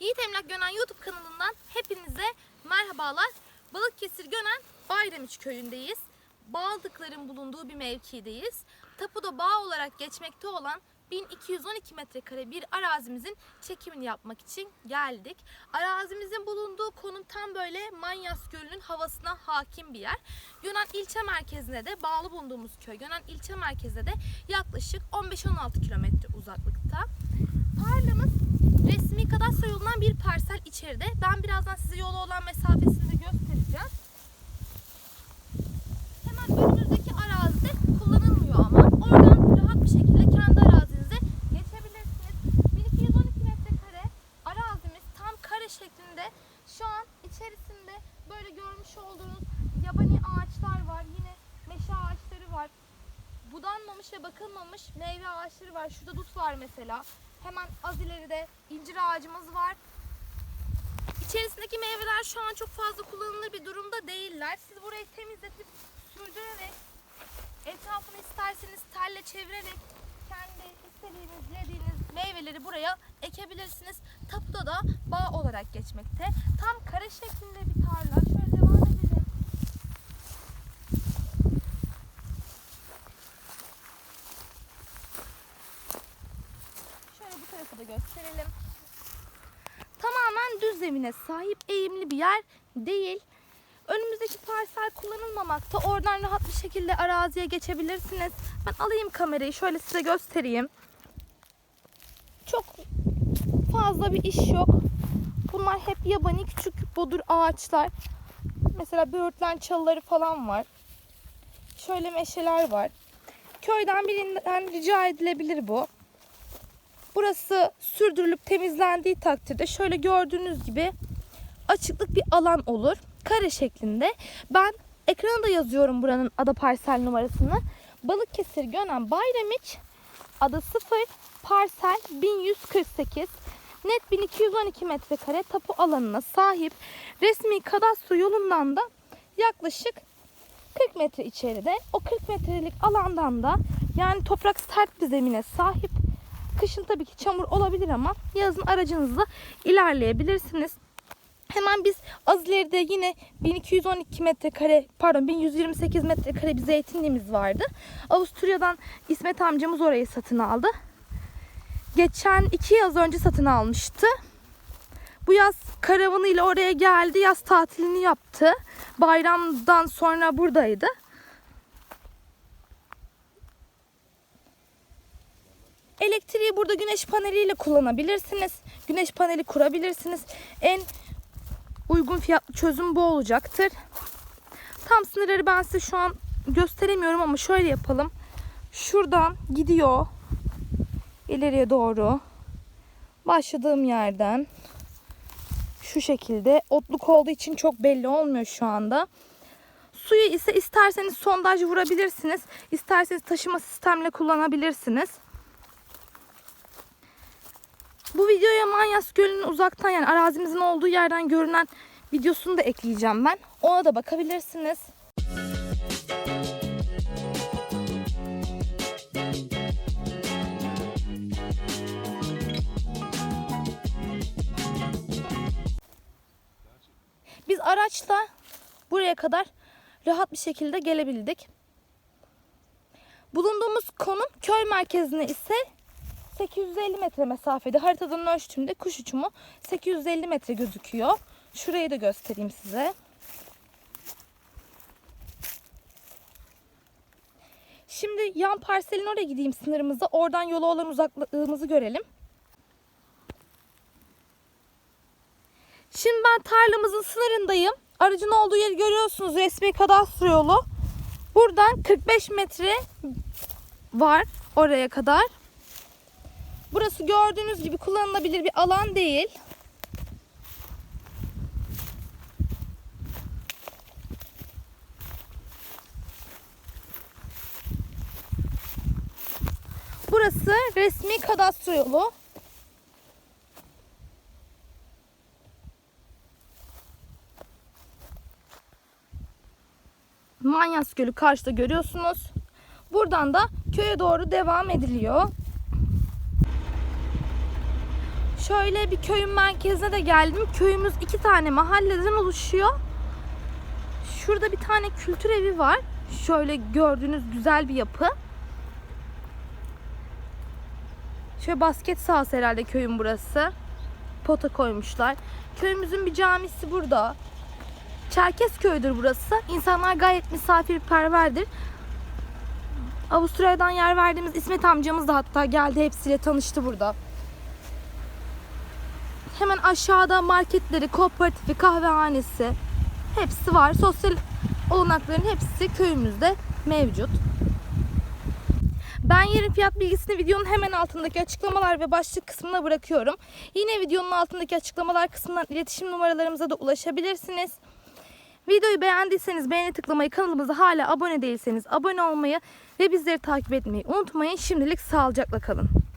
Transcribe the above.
Yiğit Emlak Gönen YouTube kanalından hepinize merhabalar. Balıkesir Gönen Bayramiç köyündeyiz. Bağlıkların bulunduğu bir mevkideyiz. Tapuda bağ olarak geçmekte olan 1212 metrekare bir arazimizin çekimini yapmak için geldik. Arazimizin bulunduğu konum tam böyle Manyas Gölü'nün havasına hakim bir yer. Gönen ilçe merkezine de bağlı bulunduğumuz köy Gönen ilçe merkezine de yaklaşık 15-16 kilometre uzaklıkta. Tarlamız resmi kadastro yolundan bir parsel içeride. Ben birazdan size yola olan mesafesini de göstereceğim. Hemen önümüzdeki arazide kullanılmıyor ama oradan rahat bir şekilde kendi arazinize geçebilirsiniz. 1212 metrekare arazimiz tam kare şeklinde. Şu an içerisinde böyle görmüş olduğunuz yabani ağaçlar var. Yine meşe ağaçları var. Budanmamış ve bakılmamış meyve ağaçları var. Şurada dut var mesela. Hemen az ileride incir ağacımız var. İçerisindeki meyveler şu an çok fazla kullanılır bir durumda değiller. Siz burayı temizletip sürdürerek etrafını isterseniz telle çevirerek kendi istediğiniz, dilediğiniz meyveleri buraya ekebilirsiniz. Tapuda da bağ olarak geçmekte. Tam kare şeklinde bir tarla. Şöyle devam edelim. Şöyle bu tarafı da gösterelim. Tamamen düz zemine sahip eğimli bir yer değil. Önümüzdeki parsel kullanılmamakta. Oradan rahat bir şekilde araziye geçebilirsiniz. Ben alayım kamerayı şöyle size göstereyim. Çok fazla bir iş yok. Bunlar hep yabani küçük bodur ağaçlar. Mesela böğürtlen çalıları falan var. Şöyle meşeler var. Köyden birinden rica edilebilir bu. Burası sürdürülüp temizlendiği takdirde şöyle gördüğünüz gibi açıklık bir alan olur. Kare şeklinde. Ben ekrana da yazıyorum buranın ada parsel numarasını. Balıkesir Gönen Bayramiç ada 0 parsel 1148 net 1212 metrekare tapu alanına sahip resmi kadastro yolundan da yaklaşık 40 metre içeride. O 40 metrelik alandan da yani toprak sert bir zemine sahip. Kışın tabii ki çamur olabilir ama yazın aracınızla ilerleyebilirsiniz. Hemen biz az ileride yine 1212 metrekare pardon 1128 metrekare bir zeytinliğimiz vardı. Avusturya'dan İsmet amcamız orayı satın aldı. Geçen iki yaz önce satın almıştı. Bu yaz karavanıyla oraya geldi. Yaz tatilini yaptı. Bayramdan sonra buradaydı. Elektriği burada güneş paneliyle kullanabilirsiniz. Güneş paneli kurabilirsiniz. En uygun fiyatlı çözüm bu olacaktır. Tam sınırları ben size şu an gösteremiyorum ama şöyle yapalım. Şuradan gidiyor ileriye doğru. Başladığım yerden şu şekilde. Otluk olduğu için çok belli olmuyor şu anda. Suyu ise isterseniz sondaj vurabilirsiniz. İsterseniz taşıma sistemle kullanabilirsiniz. Bu videoya Manyas Gölü'nün uzaktan yani arazimizin olduğu yerden görünen videosunu da ekleyeceğim ben. Ona da bakabilirsiniz. Biz araçla buraya kadar rahat bir şekilde gelebildik. Bulunduğumuz konum köy merkezine ise 850 metre mesafede. Haritadan ölçtüğümde kuş uçumu 850 metre gözüküyor. Şurayı da göstereyim size. Şimdi yan parselin oraya gideyim sınırımıza. Oradan yola olan uzaklığımızı görelim. Şimdi ben tarlamızın sınırındayım. Aracın olduğu yeri görüyorsunuz resmi kadastro yolu. Buradan 45 metre var oraya kadar. Burası gördüğünüz gibi kullanılabilir bir alan değil. Burası resmi kadastro yolu. Manyas Gölü karşıda görüyorsunuz. Buradan da köye doğru devam ediliyor. Şöyle bir köyün merkezine de geldim. Köyümüz iki tane mahalleden oluşuyor. Şurada bir tane kültür evi var. Şöyle gördüğünüz güzel bir yapı. Şöyle basket sahası herhalde köyün burası. Pota koymuşlar. Köyümüzün bir camisi burada. Çerkez köyüdür burası. İnsanlar gayet misafirperverdir. Avusturya'dan yer verdiğimiz İsmet amcamız da hatta geldi hepsiyle tanıştı burada. Hemen aşağıda marketleri, kooperatifi, kahvehanesi hepsi var. Sosyal olanakların hepsi köyümüzde mevcut. Ben yerin fiyat bilgisini videonun hemen altındaki açıklamalar ve başlık kısmına bırakıyorum. Yine videonun altındaki açıklamalar kısmından iletişim numaralarımıza da ulaşabilirsiniz. Videoyu beğendiyseniz beğeni tıklamayı, kanalımıza hala abone değilseniz abone olmayı ve bizleri takip etmeyi unutmayın. Şimdilik sağlıcakla kalın.